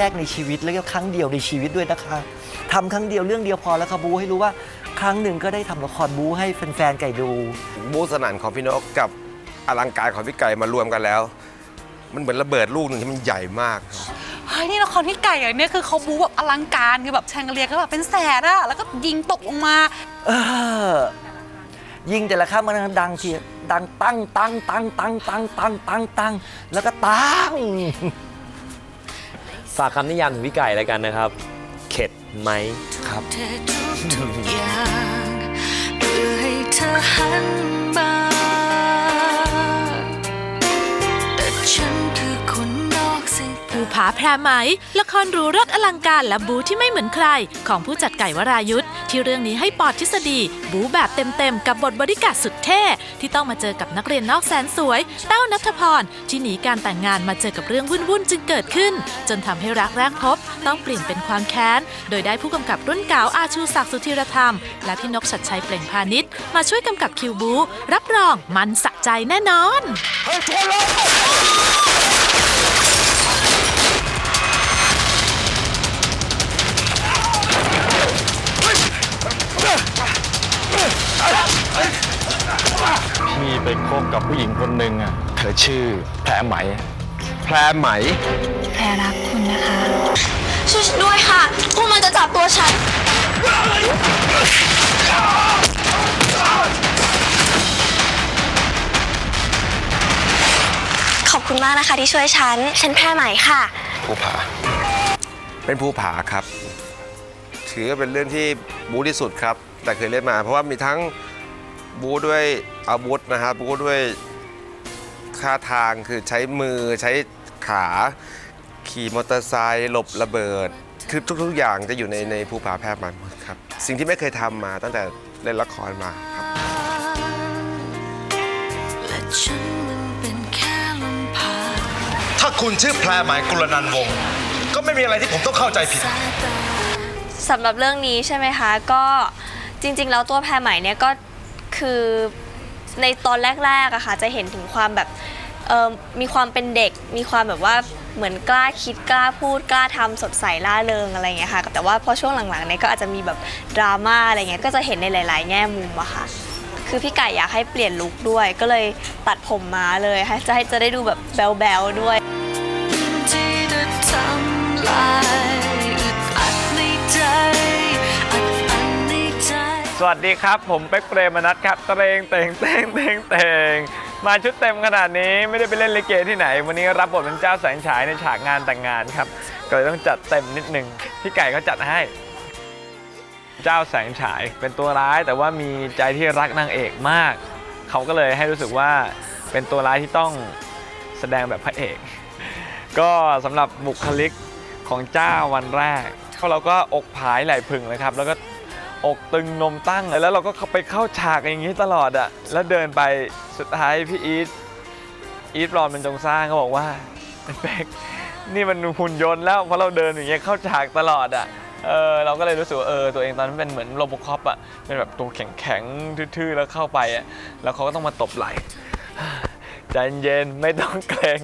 แรกในชีวิตแล้วก็ครั้งเดียวในชีวิตด้วยนะคะทำครั้งเดียวเรื่องเดียวพอแล้วค่ะบูให้รู้ว่าครั้งหนึ่งก็ได้ทำละครบูให้แฟนๆไก่ดู บูสนั่นของพี่นกกับอลังการของพี่ไก่มารวมกันแล้ว มันเหมือนระเบิดลูกหนึ่งที่มันใหญ่มาก เฮ้ยนี่ละครพี่ไก่อะเนี่ยคือเขาบูแบบอลังการคือแบบแชงเกลียก็แบบเป็นแสนอะแล้วก็ยิงตกลงมา เออ ยิงแต่ละครั้งมันดังทีดังตั้งตั้งตั้งตั้งตั้งตั้งตั้งตั้งแล้วก็ตั้ง ฝากคำนิยามถึงพี่ไก่แล้วกันนะครับ เข็ดไหมครับเธอทุกๆอย่างเพื่อให้เธอหันมาแต่ฉันคือคนนอกเส้นภูผาแพรไหม ละครหรูรสอลังการและบูที่ไม่เหมือนใคร ของผู้จัดไก่วรายุทธ์ ที่เรื่องนี้ให้ปอดทฤษฎี บูแบบเต็มๆ กับบทบริการสุดเท่ ที่ต้องมาเจอกับนักเรียนนอกแสนสวย เต้านัทพร ที่หนีการแต่งงานมาเจอกับเรื่องวุ่นๆ จึงเกิดขึ้น จนทำให้รักแรกพบ ต้องเปลี่ยนเป็นความแค้น โดยได้ผู้กำกับรุ่นเก่าอาชูศักดิ์สุธีรธรรม และพี่นกชัดชัยเปล่งพาณิชย์มาช่วยกำกับคิวบู รับรองมันสะใจแน่นอนพี่ไปคบกับผู้หญิงคนหนึ่งอะเธอชื่อแพรไหม แพรไหม แพรรักคุณนะคะ ช่วยฉันด้วยค่ะพวกมันจะจับตัวฉัน ขอบคุณมากนะคะที่ช่วยฉัน ฉันแพรไหมค่ะ ภูผา เป็นภูผาครับ ถือว่าเป็นเรื่องที่บู๊ที่สุดครับ แต่เคยเล่นมา เพราะว่ามีทั้ง บู๊ด้วยอาวุธนะครับบู๊ด้วยท่าทางคือใช้มือใช้ขาขี่มอเตอร์ไซค์หลบระเบิด คือทุกๆ อย่างจะอยู่ในในภูผาแพร่มันหมดครับ สิ่งที่ไม่เคยทำมาตั้งแต่เล่นละครมาครับและฉันมันเป็นแค่ลมพาถ้าคุณชื่อแพรหมายกุลนันท์วงศ์ก็ไม่มีอะไรที่ผมต้องเข้าใจผิดสายตาสำหรับเรื่องนี้ใช่ไหมคะ ก็จริง ๆ แล้วตัวแพรใหม่เนี่ยก็ คือในตอนแรกๆอะค่ะจะเห็นถึงความแบบเอ่อมีความเป็นเด็ก มีความแบบว่าเหมือนกล้าคิดกล้าพูดกล้าทำสดใสล่าเริงอะไรอย่างเงี้ยค่ะแต่ว่าพอช่วงหลังๆเนี่ยก็อาจจะมีแบบดราม่าอะไรเงี้ยก็จะเห็นในหลาย ๆ แง่มุมอะค่ะ คือพี่ไก่อยากให้เปลี่ยนลุคด้วย ก็เลยตัดผมมาเลยให้จะให้จะได้ดูแบบแบ๊วๆด้วย ที่จะทำลาย สวัสดีครับ ผมเป็กเปรมนัทครับเตรงเตงเตงเตงเตงมาชุดเต็มขนาดนี้ไม่ได้ไปเล่นลิเกที่ไหน วันนี้รับบทเป็นเจ้าแสงฉายในฉากงานแต่งงานครับ ก็เลยต้องจัดเต็มนิดนึงพี่ไก่เขาจัดให้ เจ้าแสงฉายเป็นตัวร้ายแต่ว่ามีใจที่รักนางเอกมาก เขาก็เลยให้รู้สึกว่าเป็นตัวร้ายที่ต้องแสดงแบบพระเอก ก็สำหรับบุคลิกของเจ้าวันแรกเราก็อกผายไหลพึงเลยครับ แล้วก็ อกตึงนมตั้ง แล้วเราก็ไปเข้าฉากอย่างนี้ตลอดอะแล้วเดินไปสุดท้ายพี่อีทอีทรอนมันจงสร้างก็บอกว่าเป๊กนี่มันหุ่นยนต์แล้วเพราะเราเดินอย่างเงี้ยเข้าฉากตลอดอะเออเราก็เลยรู้สึกว่าเออตัวเองตอนนั้นเป็นเหมือนโรบคอปอะเป็นแบบตัวแข็งๆทื่อๆแล้วเข้าไปอะแล้วเขาก็ต้องมาตบไหล่ใจเย็นไม่ต้องเกรง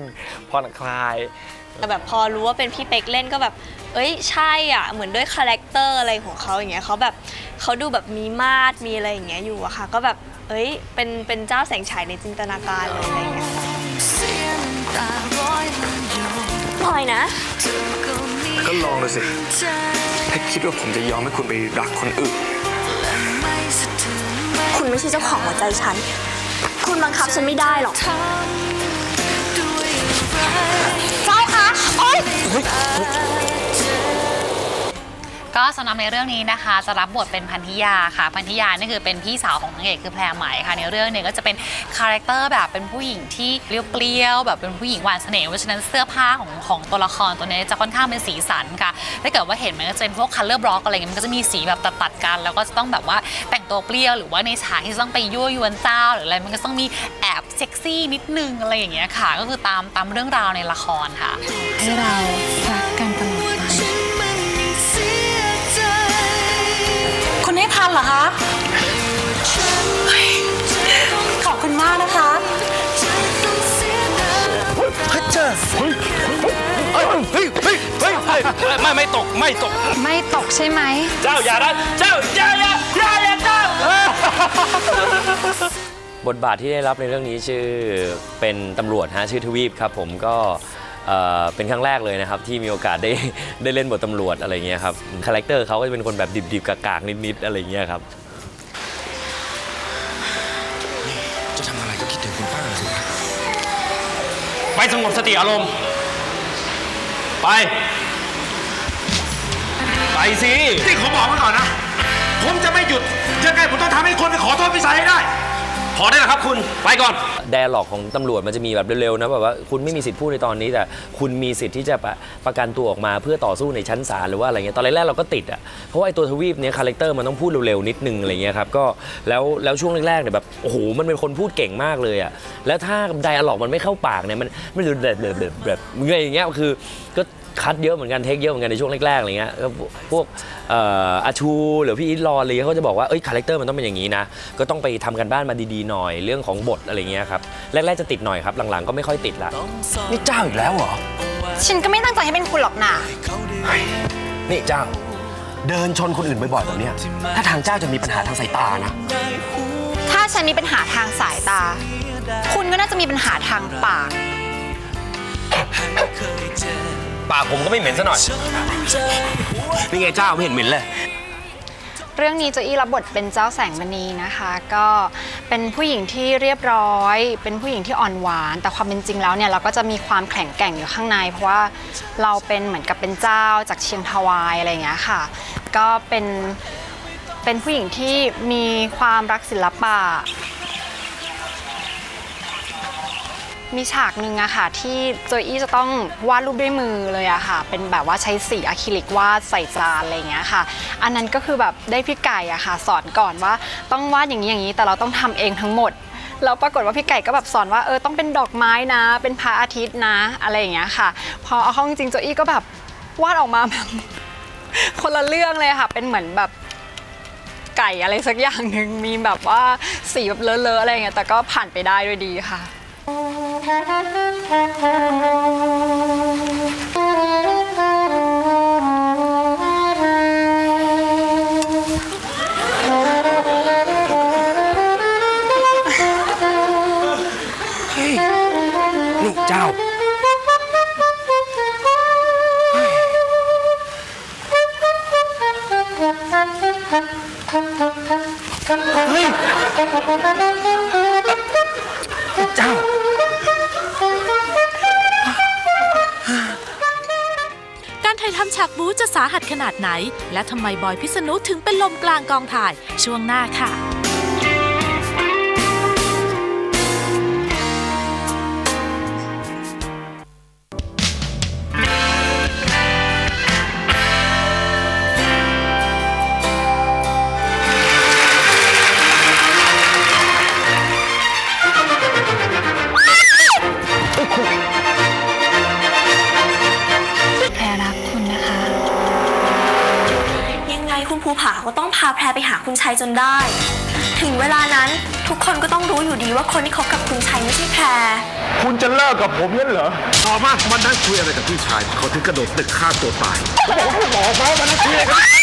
ผ่อนคลายแต่แบบพอรู้ว่าเป็นพี่เป็กเล่นก็แบบ เอ้ยใช่อะเหมือนด้วยคาแรคเตอร์อะไรของเขาอย่างเงี้ยเขาแบบเขาดูแบบมีมาดมีอะไรอย่างเงี้ยอยู่อะค่ะ ก็แบบเอ้ยเป็นเป็นเจ้าแสงฉายในจินตนาการเลยอะไรอย่างเงี้ยเสียน้ำตาร้อยลำโยงพลอยนะเธอก็มีก็ลองดูสิใจถ้าคิดว่าผมจะยอมให้คุณไปรักคนอื่นและไม่สะเทือนแม้คุณไม่ใช่เจ้าของหัวใจฉัน คุณบังคับฉันไม่ได้หรอกทำด้วยอะไรเจ้าคะโอ๊ย ก็สำหรับในเรื่องนี้นะคะ จะรับบทเป็นพันธิยาค่ะ พันธิยานี่คือเป็นพี่สาวของนางเอกคือแพรไหมค่ะในเรื่องเนี่ยก็จะเป็นคาแรคเตอร์แบบเป็นผู้หญิงที่เปรี้ยวๆแบบเป็นผู้หญิงหวานเสน่ห์เพราะฉะนั้นเสื้อผ้าของของตัวละครตัวนี้จะค่อนข้างเป็นสีสันค่ะถ้าเกิดว่าเห็นมันก็จะเป็นพวกคัลเลอร์บล็อกอะไรเงี้ยมันก็จะมีสีแบบตัดๆกัน แล้วก็จะต้องแบบว่าแต่งตัวเปรี้ยวหรือว่าในฉากที่ต้องไปยั่วยวนเจ้าหรืออะไรมันก็ต้องมีแอบเซ็กซี่นิดนึงอะไรอย่างเงี้ยค่ะ ก็คือตามตามเรื่องราวในละครค่ะ ให้เรารักกัน เหรอคะขอบคุณมากนะคะฮ้ยเจ้าเฮ้ยเฮ้ยเฮ้ยเฮ้ยเฮ้ยไม่ไม่ตกไม่ตก ไม่ตกใช่ไหม เจ้าอย่านะเจ้าอย่าอย่าอย่าอย่าเจ้าบทบาทที่ได้รับในเรื่องนี้ชื่อเป็นตำรวจฮะชื่อทวีปครับผมก็ เอ่อเป็นครั้งแรกเลยนะครับที่มีโอกาสได้ได้เล่นบทตำรวจอะไรเงี้ยครับคาแรคเตอร์เขาก็จะเป็นคนแบบดิบๆกากๆนิดๆอะไรเงี้ยครับจะทำอะไรก็คิดถึงคุณป้าสิไปสงบสติอารมณ์ ไป ไปสินี่ผมบอกไว้ก่อนนะ ผมจะไม่หยุดยังไงผมต้องทำให้คนไปขอโทษพี่สายให้ได้ พอได้แล้วครับคุณไปก่อน แดร์ล็อกของตำรวจมันจะมีแบบเร็วๆนะแบบว่าคุณไม่มีสิทธิ์พูดในตอนนี้แต่คุณมีสิทธิ์ที่จะประประกันตัวออกมาเพื่อต่อสู้ในชั้นศาลหรือว่าอะไรเงี้ยตอนแรกๆเราก็ติดอะเพราะว่าไอ้ตัวทวีปเนี้ยคาแรคเตอร์มันต้องพูดเร็วๆนิดนึงอะไรเงี้ยครับก็แล้วแล้วช่วงแรกๆเนี่ยแบบโอ้โหมันเป็นคนพูดเก่งมากเลยอะแล้วถ้าไดอะล็อกมันไม่เข้าปากเนี่ยมันไม่รู้แบบแบบแบบแบบอย่างเงี้ยคือก็ คัดเยอะเหมือนกันเทคเยอะเหมือนกันในช่วงแรกๆอะไรเงี้ยก็พวกเอ่ออาชูหรือพี่อีทรอนอะไรเงี้ยเขาจะบอกว่าเอ้ยคาแรคเตอร์มันต้องเป็นอย่างนี้นะก็ต้องไปทำกันบ้านมาดีๆหน่อยเรื่องของบทอะไรเงี้ยครับแรกๆจะติดหน่อยครับหลังๆก็ไม่ค่อยติดละนี่เจ้าอีกแล้วเหรอฉันก็ไม่ตั้งใจให้เป็นคุณหรอกนะนี่เจ้า เดินชนคนอื่นบ่อยๆแบบเนี้ยถ้าทางเจ้าจะมีปัญหาทางสายตานะ ถ้าฉันมีปัญหาทางสายตา คุณก็น่าจะมีปัญหาทางปาก ปากผมก็ไม่เหม็นซะหน่อย นี่ไงเจ้าไม่เห็นเหม็นเลย เรื่องนี้โจอี้รับบทเป็นเจ้าแสงมณีนะคะ ก็เป็นผู้หญิงที่เรียบร้อย เป็นผู้หญิงที่อ่อนหวาน แต่ความเป็นจริงแล้วเนี่ยเราก็จะมีความแข็งแกร่งอยู่ข้างใน เพราะว่าเราเป็นเหมือนกับเป็นเจ้าจากเชียงทวายอะไรอย่างเงี้ยค่ะ ก็เป็นเป็นผู้หญิงที่มีความรักศิลปะ มีฉากหนึ่งอะค่ะ ที่โจอี้จะต้องวาดรูปด้วยมือเลยอะค่ะ เป็นแบบว่าใช้สีอะคริลิกวาดใส่จานอะไรอย่างเงี้ยค่ะ อันนั้นก็คือแบบได้พี่ไก่อะค่ะ สอนก่อนว่าต้องวาดอย่างนี้อย่างนี้แต่เราต้องทำเองทั้งหมดแล้วปรากฏว่าพี่ไก่ก็แบบสอนว่าเออต้องเป็นดอกไม้นะ เป็นพระอาทิตย์นะ อะไรอย่างเงี้ยค่ะ พอเอาเข้าจริงโจอี้ก็แบบวาดออกมาแบบคนละเรื่องเลยค่ะ เป็นเหมือนแบบไก่อะไรสักอย่างหนึ่งมีแบบว่าสีแบบเลอะๆอะไรเงี้ยแต่ก็ผ่านไปได้ด้วยดีค่ะ Thank you. ขนาดไหน และทำไมบอยพิษณุถึงเป็นลมกลางกองถ่ายช่วงหน้าค่ะ นได้ ถึงเวลานั้นทุกคนก็ต้องรู้อยู่ดีว่าคนที่คบกับคุณชัยไม่ใช่แพร คุณจะเลิกกับผมงั้นเหรอต่อมามันนั่งคุยอะไรกับพี่ชายเขาถึงกระโดดตึกฆ่าตัวตายบอกว่าบอกมามันนั่งคุยอะไรกัน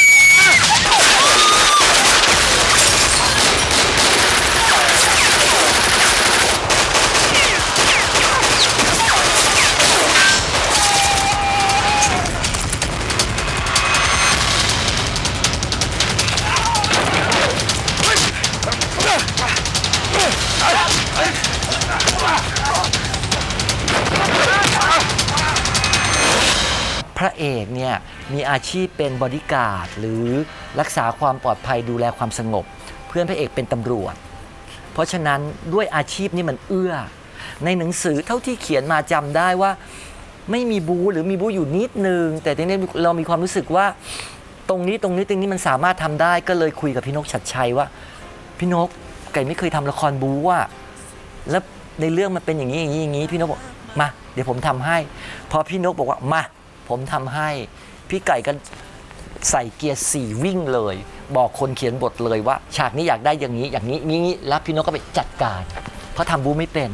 อาชีพเป็นบอดี้การ์ดหรือรักษาความปลอดภัยดูแลความสงบ เพื่อนพระเอกเป็นตำรวจ เพราะฉะนั้นด้วยอาชีพนี้มันเอื้อ ในหนังสือเท่าที่เขียนมาจำได้ว่าไม่มีบูหรือมีบูอยู่นิดนึง แต่ทีนี้เรามีความรู้สึกว่าตรงนี้ตรงนี้ตรงนี้มันสามารถทำได้ก็เลยคุยกับพี่นกชัดชัยว่า พี่นกไก่ไม่เคยทำละครบูว่า แล้วในเรื่องมันเป็นอย่างนี้อย่างนี้อย่างนี้พี่นกบอกมา เดี๋ยวผมทำให้ พอพี่นกบอกว่ามา ผมทำให้ พี่ไก่ก็ใส่เกียร์สี่วิ่งเลย บอกคนเขียนบทเลยว่า ฉากนี้อยากได้อย่างนี้อย่างนี้นี้แล้วพี่นกก็ไปจัดการเพราะทำบูไม่เป็น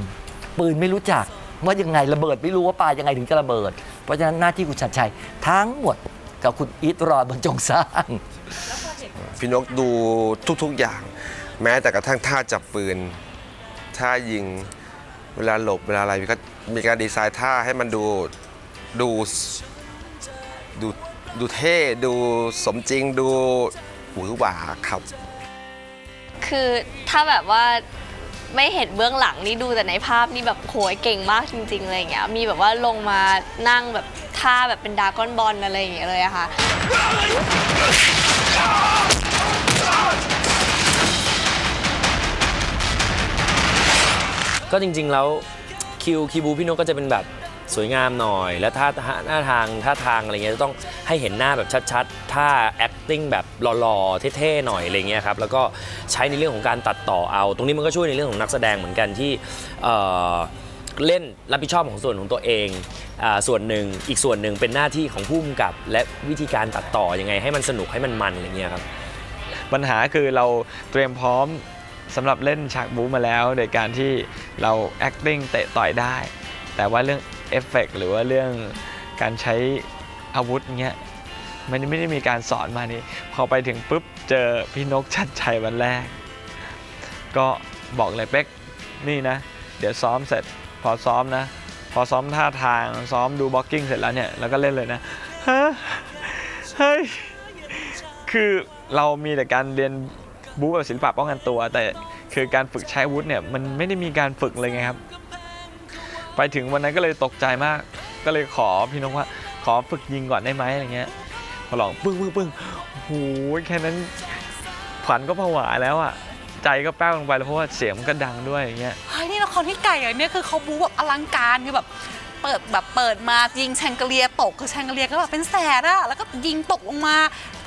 ปืนไม่รู้จักว่ายังไงระเบิดไม่รู้ว่าปลายังไงถึงจะระเบิด เพราะฉะนั้นหน้าที่คุณชัดชัยทั้งหมดกับคุณอีทรอนบรรจงสร้างพี่นกดูทุกๆอย่าง แม้แต่กระทั่งท่าจับปืนท่ายิงเวลาหลบเวลาอะไรก็มีการดีไซน์ท่าให้มันดูดู ดูดูเท่ดูสมจริงดูหวือหวาครับ คือถ้าแบบว่าไม่เห็นเบื้องหลังนี่ดูแต่ในภาพนี่แบบโหยเก่งมากจริงๆอะไรอย่างเงี้ยมีแบบว่าลงมานั่งแบบท่าแบบเป็นดรากอนบอลอะไรอย่างเงี้ยเลยอะค่ะ ก็จริงๆแล้วคิวคิวบูพี่นกก็จะเป็นแบบ สวยงามหน่อย และท่าหน้าทางท่าทางอะไรเงี้ยจะต้องให้เห็นหน้าแบบชัดๆท่า acting แบบหล่อๆเท่ๆหน่อยอะไรเงี้ยครับแล้วก็ใช้ในเรื่องของการตัดต่อเอา ตรงนี้มันก็ช่วยในเรื่องของนักแสดงเหมือนกันที่เล่นรับผิดชอบของส่วนของตัวเองอส่วนหนึ่งอีกส่วนหนึ่งเป็นหน้าที่ของผู้กำกับ และวิธีการตัดต่อยังไง ให้มันสนุกให้มันมันอะไรเงี้ยครับปัญหาคือเราเตรียมพร้อมสำหรับเล่นฉากบู๊มาแล้ว โดยการที่เรา acting เตะต่อยได้ แต่ว่าเรื่อง เอฟเฟกหรือว่าเรื่องการใช้อาวุธเงี้ยมันไม่ได้มีการสอนมานี่พอไปถึงปุ๊บเจอพี่นกชัดชัยวันแรก ก็บอกเลยเป๊กนี่นะ เดี๋ยวซ้อมเสร็จพอซ้อมนะ พอซ้อมท่าทางซ้อมดูบล็อกกิ้งเสร็จแล้วเนี่ยแล้วก็เล่นเลยนะฮะเฮ้ยคือเรามีแต่การเรียนบู๊แบบศิลปะป้องกันตัว แต่คือการฝึกใช้อาวุธเนี่ยมันไม่ได้มีการฝึกเลยไงครับ ไปถึงวันนั้นก็เลยตกใจมาก ก็เลยขอพี่นกว่าขอฝึกยิงก่อนได้ไหมอะไรเงี้ยพอลองปึ้งปึ้งปึ้งโอ้โหแค่นั้นขวัญก็ผวาแล้วอะใจก็แป้วลงไปแล้วเพราะว่าเสียงมันก็ดังด้วยอย่างเงี้ยเฮ้ยนี่ละครที่ไก่อะเนี่ยคือเขาบู๊แบบอลังการคือแบบเปิดแบบเปิดมายิงแชงเกเลียตกคือแชงเกเลียก็แบบเป็นแสนอะแล้วก็ยิงตกลงมา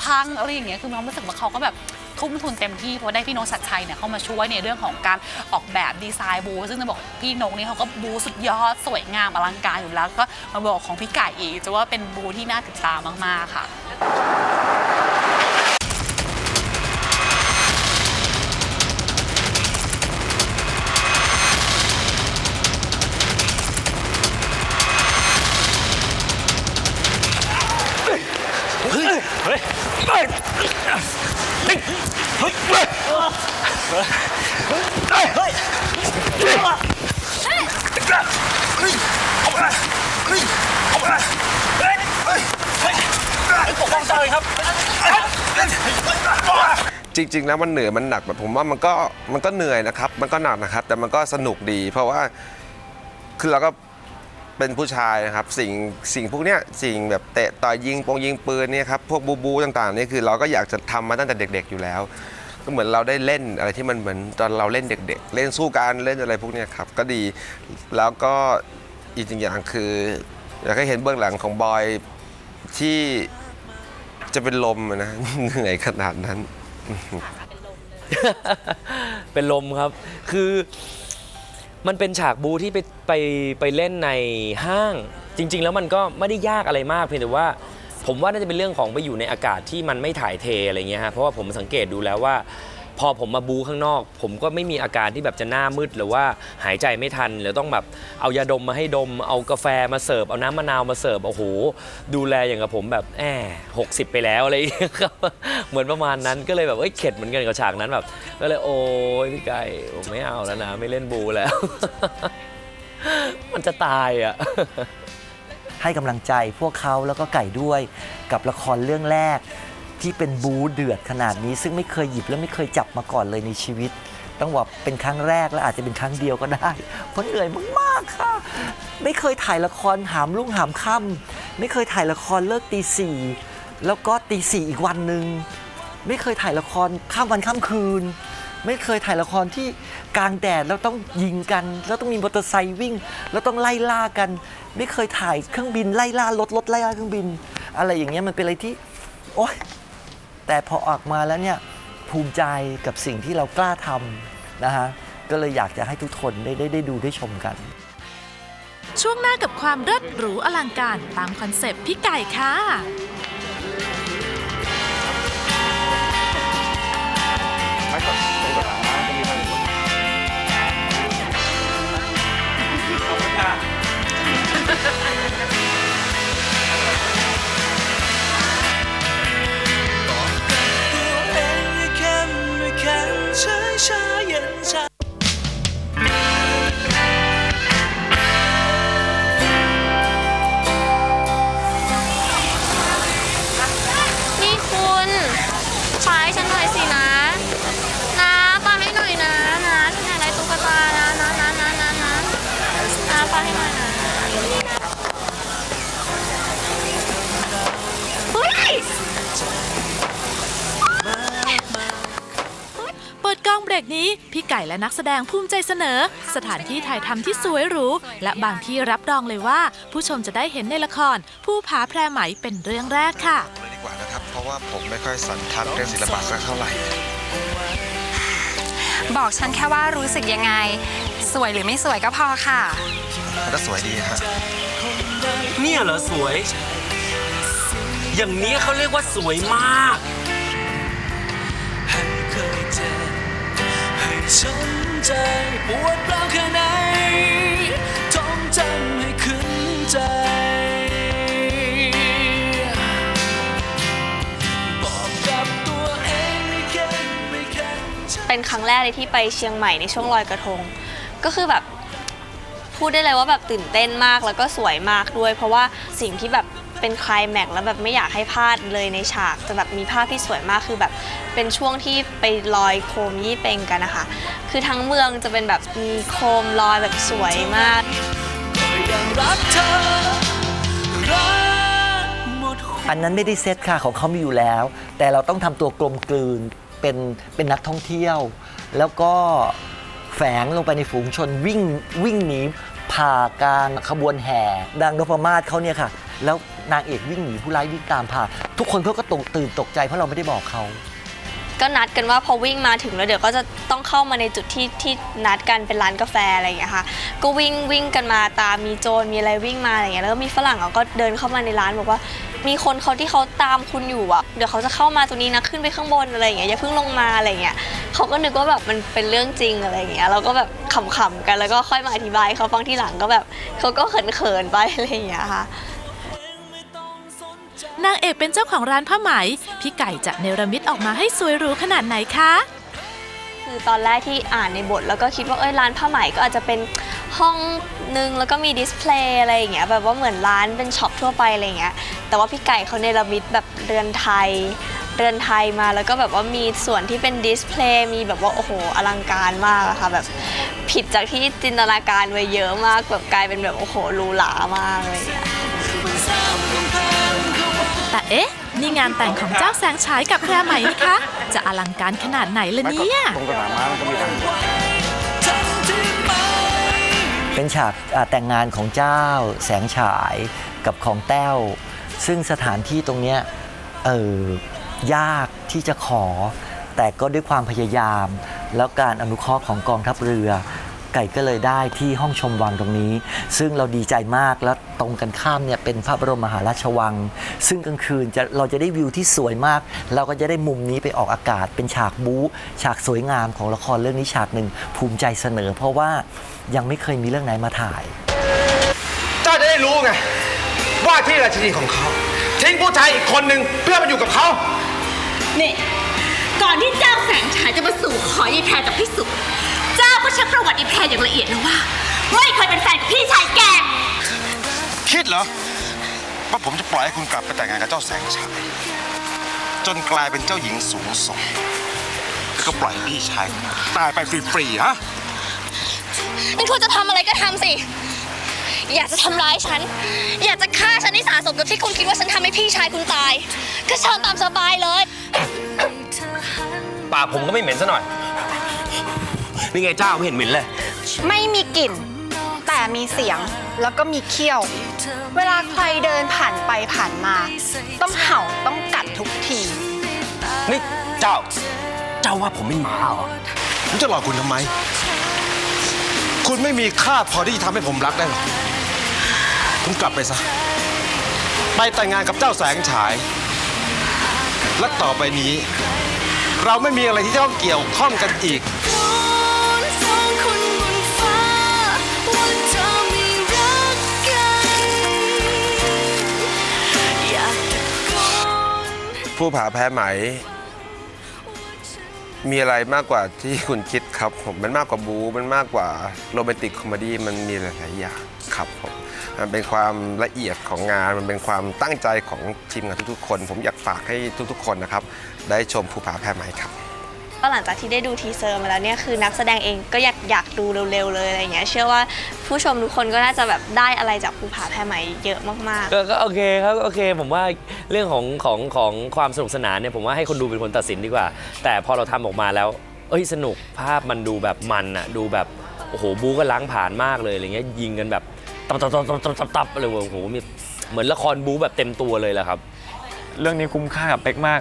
พังอะไรอย่างเงี้ยคือมีความรู้สึกว่าเขาก็แบบ ทุ่มทุนเต็มที่เพราะได้พี่นกชัดชัยเนี่ยเข้ามาช่วยในเรื่องของการออกแบบดีไซน์บูซึ่งจะบอกพี่นกนี่เขาก็บูสุดยอดสวยงามอลังการอยู่แล้ว ก็มาบอกของพี่ไก่อีกจะว่าเป็นบูที่น่าติดตามมากๆค่ะ ริง ๆ แล้วมันเหนื่อยมันหนักแบบผมว่ามันก็มันก็เหนื่อยนะครับ มันก็หนักนะครับ แต่มันก็สนุกดี เพราะว่าคือเราก็เป็นผู้ชายนะครับ สิ่งสิ่งพวกเนี้ยสิ่งแบบเตะต่อยยิงปงยิงปืนเนี่ยครับพวกบูบูต่างๆนี่คือเราก็อยากจะทำมาตั้งแต่เด็ก ๆ อยู่แล้ว ก็เหมือนเราได้เล่นอะไรที่มันเหมือนตอนเราเล่นเด็ก ๆ เล่นสู้กันเล่นอะไรพวกเนี้ยครับก็ดีแล้วก็อีกสิ่งอย่างคืออยากให้เห็นเบื้องหลังของบอยที่จะเป็นลมนะเหนื่อยขนาดนั้น เป็นลมครับ คือมันเป็นฉากบูที่ไปไปไปเล่นในห้าง จริง ๆ แล้วมันก็ไม่ได้ยากอะไรมากเพียงแต่ว่า ผมว่าน่าจะเป็นเรื่องของไปอยู่ในอากาศที่มันไม่ถ่ายเทอะไรเงี้ยฮะเพราะว่าผมสังเกตดูแล้วว่า พอผมมาบูข้างนอก ผมก็ไม่มีอาการที่แบบจะหน้ามืดหรือว่าหายใจไม่ทัน หรือต้องแบบเอายาดมมาให้ดม เอากาแฟมาเสิร์ฟ เอาน้ำมะนาวมาเสิร์ฟ โอ้โห ดูแลอย่างกับผมแบบแอบหกสิบไปแล้วอะไรอย่างเงี้ยครับเหมือนประมาณนั้นก็เลยแบบเอ้ยเข็ดเหมือนกันกับฉากนั้นแบบก็เลยโอ้ยพี่ไก่ผมไม่เอาแล้วนะ ไม่เล่นบูแล้ว มันจะตายอะ ให้กำลังใจพวกเขาแล้วก็ไก่ด้วยกับละครเรื่องแรก ที่เป็นบูเดือดขนาดนี้ ซึ่งไม่เคยหยิบและไม่เคยจับมาก่อนเลยในชีวิต ต้องบอกเป็นครั้งแรกและอาจจะเป็นครั้งเดียวก็ได้ เพราะเหนื่อยมากๆค่ะ ไม่เคยถ่ายละครหามรุ่งหามค่ำไม่เคยถ่ายละครเลิกตีสี่แล้วก็ตีสี่อีกวันหนึ่งไม่เคยถ่ายละครข้ามวันข้ามคืน ไม่เคยถ่ายละครที่กลางแดดแล้วต้องยิงกัน แล้วต้องมีมอเตอร์ไซค์วิ่ง แล้วต้องไล่ล่ากัน ไม่เคยถ่ายเครื่องบินไล่ล่ารถรถไล่ล่าเครื่องบิน อะไรอย่างเงี้ยมันเป็นอะไรที่ โอ๊ย แต่พอออกมาแล้วเนี่ยภูมิใจกับสิ่งที่เรากล้าทำนะฮะก็เลยอยากจะให้ทุกคนได้ได้ได้ดูได้ชมกัน ช่วงหน้ากับความเลิศหรูอลังการตามคอนเซปต์พี่ไก่ค่ะข และนักแสดงภูมิใจเสนอ สถานที่ถ่ายทำที่สวยหรู และบางที่รับรองเลยว่า ผู้ชมจะได้เห็นในละคร ผู้ผาแพรไหมเป็นเรื่องแรกค่ะ เลยดีกว่านะครับ เพราะว่าผมไม่ค่อยสันทัดเรื่องศิลปะสักเท่าไหร่ บอกฉันแค่ว่ารู้สึกยังไง สวยหรือไม่สวยก็พอค่ะ มันก็สวยดีฮะเนี่ยเหรอสวย อย่างนี้เขาเรียกว่าสวยมาก เป็นครั้งแรกเลยที่ไปเชียงใหม่ในช่วงลอยกระทง ก็คือแบบพูดได้เลยว่าแบบตื่นเต้นมากแล้วก็สวยมากด้วย เพราะว่าสิ่งที่แบบ เป็นคลายแม็กซ์แล้วแบบไม่อยากให้พลาดเลยในฉากจะแบบมีภาพที่สวยมากคือแบบเป็นช่วงที่ไปลอยโคมยี่เปงกันนะคะ คือทั้งเมืองจะเป็นแบบมีโคมลอยแบบสวยมากอันนั้นไม่ได้เซตค่ะของเขามีอยู่แล้ว แต่เราต้องทำตัวกลมกลืนเป็นเป็นนักท่องเที่ยว แล้วก็แฝงลงไปในฝูงชนวิ่งวิ่งหนีผ่ากลางขบวนแห่ดังนพมาศเขาเนี่ยค่ะ แล้ว นางเอกวิ่งหนีผู้ร้ายวิ่งตามผ่าทุกคนเขาก็ตกตื่นตกใจเพราะเราไม่ได้บอกเขา ก็นัดกันว่าพอวิ่งมาถึงแล้วเดี๋ยวก็จะต้องเข้ามาในจุดที่ที่นัดกันเป็นร้านกาแฟอะไรอย่างเงี้ยค่ะ ก็วิ่งวิ่งกันมาตามมีโจรมีอะไรวิ่งมาอะไรอย่างเงี้ยแล้วก็มีฝรั่งเขาก็เดินเข้ามาในร้านบอกว่า มีคนเขาที่เขาตามคุณอยู่อะเดี๋ยวเขาจะเข้ามาตรงนี้นะขึ้นไปข้างบนอะไรอย่างเงี้ยอย่าเพิ่งลงมาอะไรอย่างเงี้ยเขาก็นึกว่าแบบมันเป็นเรื่องจริงอะไรอย่างเงี้ยเราก็แบบขำๆกันแล้วก็ค่อยมาอธิบายให้เขาฟังที่หลังก็แบบเขาก็เขินๆไปอะไรอย่างเงี้ยค่ะ นางเอกเป็นเจ้าของร้านผ้าไหม พี่ไก่จะเนรมิตออกมาให้สวยหรูขนาดไหนคะ คือตอนแรกที่อ่านในบทแล้วก็คิดว่าเอ้ยร้านผ้าไหมก็อาจจะเป็นห้องนึงแล้วก็มีดิสเพลย์อะไรอย่างเงี้ยแบบว่าเหมือนร้านเป็นช็อปทั่วไปอะไรอย่างเงี้ยแต่ว่าพี่ไก่เขาเนรมิตแบบเรือนไทย เรือนไทยมาแล้วก็แบบว่ามีส่วนที่เป็นดิสเพลย์มีแบบว่าโอ้โหอลังการมากอะค่ะแบบผิดจากที่จินตนาการไว้เยอะมากแบบกลายเป็นแบบโอ้โหหรูหรามากเลยอะ แต่เอ๊ะ นี่งานแต่งของเจ้าแสงฉายกับแพรไหมนี่คะ จะอลังการขนาดไหนล่ะเนี่ย ตรงสนามม้ามันก็มีทางเป็นฉากอ่าแต่งงานของเจ้าแสงฉายกับของแต้ว ซึ่งสถานที่ตรงเนี้ยเออยากที่จะขอ แต่ก็ด้วยความพยายาม แล้วการอนุเคราะห์ของกองทัพเรือ ไก่ก็เลยได้ที่ห้องชมวังตรงนี้ ซึ่งเราดีใจมากแล้วตรงกันข้ามเนี่ยเป็นพระบรมมหาราชวัง ซึ่งกลางคืนจะเราจะได้วิวที่สวยมาก เราก็จะได้มุมนี้ไปออกอากาศ เป็นฉากบู๊ฉากสวยงามของละครเรื่องนี้ฉากหนึ่งภูมิใจเสนอ เพราะว่ายังไม่เคยมีเรื่องไหนมาถ่ายเจ้าจะได้รู้ไงว่าที่ราชินีของเขาทิ้งผู้ชายอีกคนหนึ่งเพื่อมาอยู่กับเขา นี่ ก่อนที่เจ้าแสงฉายจะมาสู่ขอยายแพรจากพี่สุเจ้า ก็เช็คประวัติยายแพรอย่างละเอียดแล้วว่า ไม่เคยเป็นแฟนกับพี่ชายแก คิดเหรอ ว่าผมจะปล่อยให้คุณกลับไปแต่งงานกับเจ้าแสงฉายจนกลายเป็นเจ้าหญิงสูงส่งแล้วก็ปล่อยให้พี่ชายตายไปฟรีๆฮะนั่นคุณจะทำอะไรก็ทำสิ อยากจะทำร้ายฉัน อยากจะฆ่าฉันให้สาสมกับที่คุณคิดว่าฉันทำให้พี่ชายคุณตาย ก็เชิญตามสบายเลย ปากผมก็ไม่เหม็นซะหน่อย นี่ไงเจ้าไม่เห็นเหม็นเลย ไม่มีกลิ่น แต่มีเสียงแล้วก็มีเขี้ยว เวลาใครเดินผ่านไปผ่านมา ต้องเห่าต้องกัดทุกที นี่เจ้า เจ้าว่าผมเป็นหมาเหรอ ผมจะหลอกคุณทำไม คุณไม่มีค่าพอที่จะทำให้ผมรักได้หรอกคุณกลับไปซะ ไปแต่งงานกับเจ้าแสงฉาย และต่อไปนี้ เราไม่มีอะไรที่จะต้องเกี่ยวข้องกันอีก ผู้ผาแพ้ไหม มีอะไรมากกว่าที่คุณคิดครับผมมันมากกว่าบู๊มันมากกว่าโรแมนติกคอมเมดี้มันมีหลายๆอย่างครับผมมันเป็นความละเอียดของงานมันเป็นความตั้งใจของทีมงานทุกๆคน ผมอยากฝากให้ทุกๆ คนนะครับ ได้ชมภูผาแพ้ไหมครับ ก็หลังจากที่ได้ดูทีเซอร์มาแล้วเนี่ยคือนักแสดงเองก็อยากอยากดูเร็วๆเลยอะไรเงี้ยเชื่อว่าผู้ชมทุกคนก็น่าจะแบบได้อะไรจากภูผาแพรไหมเยอะมากๆก็ก็โอเคครับโอเค ผมว่าเรื่องของของของความสนุกสนานเนี่ยผมว่าให้คนดูเป็นคนตัดสินดีกว่า แต่พอเราทำออกมาแล้ว เอ้ยสนุกภาพมันดูแบบมันอะดูแบบโอ้โหบูก็ล้างผ่านมากเลยอะไรเงี้ยยิงกันแบบตับตับตับตับตับตับตับเลยโอ้โหมีเหมือนละครบูแบบเต็มตัวเลยแหละครับ เรื่องนี้คุ้มค่ากับเป๊กมาก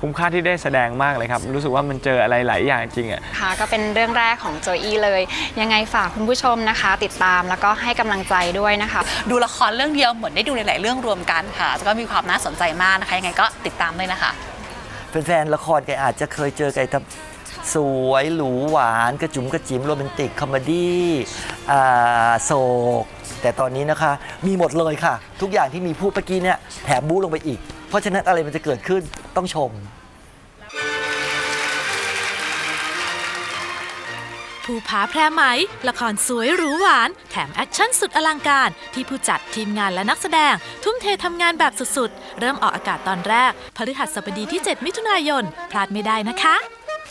คุ้มค่าที่ได้แสดงมากเลยครับ รู้สึกว่ามันเจออะไรหลายอย่างจริงอะค่ะก็เป็นเรื่องแรกของโจอี้เลย ยังไงฝากคุณผู้ชมนะคะ ติดตามแล้วก็ให้กำลังใจด้วยนะคะ ดูละครเรื่องเดียวเหมือนได้ดูในหลายเรื่องรวมกันค่ะแล้วก็มีความน่าสนใจมากนะคะยังไงก็ติดตามด้วยนะคะ แฟนๆละครแกอาจจะเคยเจอไกทำสวยหรูหวานกระจุ๋มกระจิ๋มโรแมนติกคอมเมดี้อ่าโศก แต่ตอนนี้นะคะ มีหมดเลยค่ะ ทุกอย่างที่มีพูดเมื่อกี้เนี่ยแถมบู๊ลงไปอีกเพ ราะฉะนั้นอะไรมันจะเกิดขึ้นต้องชม ภูผาแพรไหม ละครสวยหรูหวาน แถมแอคชั่นสุดอลังการ ที่ผู้จัดทีมงานและนักแสดง ทุ่มเททำงานแบบสุดๆ เริ่มออกอากาศตอนแรก พฤหัสบดีที่ 7 มิถุนายน พลาดไม่ได้นะคะ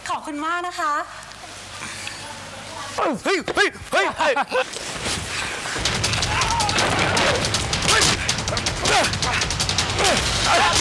ขอบคุณมากนะคะ เฮ้ยเฮ้ยเฮ้ย Ah!